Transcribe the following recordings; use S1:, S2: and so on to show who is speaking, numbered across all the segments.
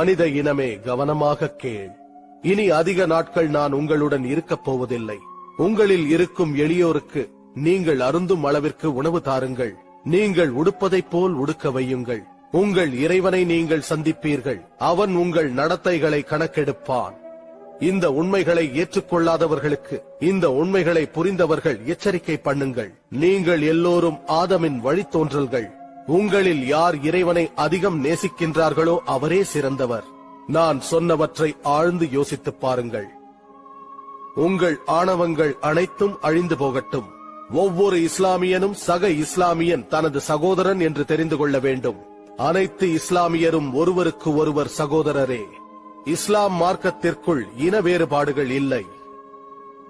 S1: மனித இனமே கவனமாக கேள். இனி அதிக நாட்கள் நான் உங்களுடன் இருக்கப் போவதில்லை. உங்களில் இருக்கும் எளியோருக்கு நீங்கள் அருந்தும் அளவிற்கு உணவு தாருங்கள். நீங்கள் உடுப்பதைப் போல் உடுக்க வையுங்கள். உங்கள் இறைவனை நீங்கள் சந்திப்பீர்கள். அவன் உங்கள் நடத்தைகளை கணக்கெடுப்பான். இந்த உண்மைகளை ஏற்றுக்கொள்ளாதவர்களுக்கு இந்த உண்மைகளை புரிந்தவர்கள் எச்சரிக்கை பண்ணுங்கள். நீங்கள் எல்லோரும் ஆதமின் வழித்தோன்றல்கள். உங்களில் யார் இறைவனை அதிகம் நேசிக்கின்றார்களோ அவரே சிறந்தவர். நான் சொன்னவற்றை ஆழ்ந்து யோசித்துப் பாருங்கள். உங்கள் ஆணவங்கள் அனைத்தும் அழிந்து போகட்டும். ஒவ்வொரு இஸ்லாமியனும் சக இஸ்லாமியன் தனது சகோதரன் என்று தெரிந்து கொள்ள வேண்டும். அனைத்து இஸ்லாமியரும் ஒருவருக்கு ஒருவர் சகோதரரே. இஸ்லாம் மார்க்கத்திற்குள் இன வேறுபாடுகள் இல்லை.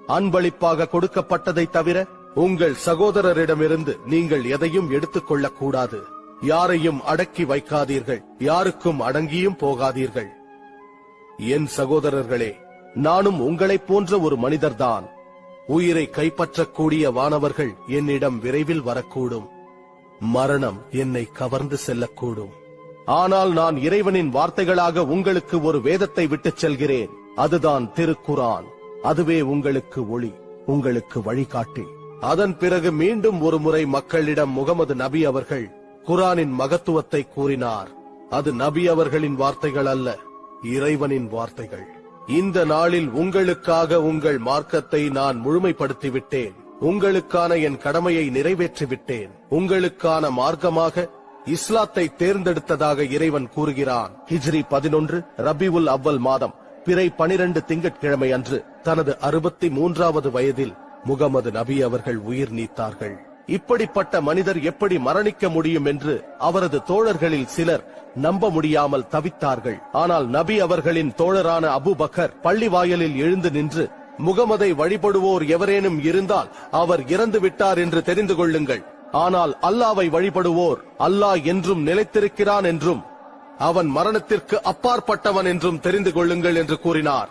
S1: அன்பளிப்பாக கொடுக்கப்பட்டதை தவிர உங்கள் சகோதரரிடமிருந்து நீங்கள் எதையும் எடுத்துக் கொள்ளக்கூடாது யாரையும் அடக்கி வைக்காதீர்கள். யாருக்கும் அடங்கியும் போகாதீர்கள். என் சகோதரர்களே நானும் உங்களைப் போன்ற ஒரு மனிதர்தான். உயிரை கைப்பற்றக்கூடிய வானவர்கள் என்னிடம் விரைவில் வரக்கூடும். மரணம் என்னை கவர்ந்து செல்லக்கூடும். ஆனால் நான் இறைவனின் வார்த்தைகளாக உங்களுக்கு ஒரு வேதத்தை விட்டுச் செல்கிறேன். அதுதான் திருக்குரான் அதுவே உங்களுக்கு ஒளி உங்களுக்கு வழிகாட்டி. அதன் பிறகு மீண்டும் ஒரு முறை மக்களிடம் முகமது நபி அவர்கள் குரானின் மகத்துவத்தை கூறினார். அது நபி அவர்களின் வார்த்தைகள் அல்ல இறைவனின் வார்த்தைகள். இந்த நாளில் உங்களுக்காக உங்கள் மார்க்கத்தை நான் முழுமைப்படுத்தி விட்டேன் உங்களுக்கான என் கடமையை நிறைவேற்றி விட்டேன் உங்களுக்கான மார்க்கமாக இஸ்லாத்தை தேர்ந்தெடுத்ததாக இறைவன் கூறுகிறான். ஹிஜ்ரி பதினொன்று ரபிவுல் அவ்வல் மாதம் பிறை பனிரெண்டு திங்கட்கிழமை அன்று தனது அறுபத்தி மூன்றாவது வயதில் முகமது நபி அவர்கள் உயிர் நீத்தார்கள். இப்படிப்பட்ட மனிதர் எப்படி மரணிக்க முடியும் என்று அவரது தோழர்களில் சிலர் நம்ப முடியாமல் தவித்தார்கள். ஆனால் நபி அவர்களின் தோழரான அபு பக்கர் பள்ளி வாயலில் எழுந்து நின்று முகமதை வழிபடுவோர் எவரேனும் இருந்தால் அவர் இறந்து விட்டார் என்று தெரிந்து கொள்ளுங்கள். ஆனால் அல்லாவை வழிபடுவோர் அல்லாஹ் என்றும் நிலைத்திருக்கிறான் என்றும் அவன் மரணத்திற்கு அப்பாற்பட்டவன் என்றும் தெரிந்து கொள்ளுங்கள் என்று கூறினார்.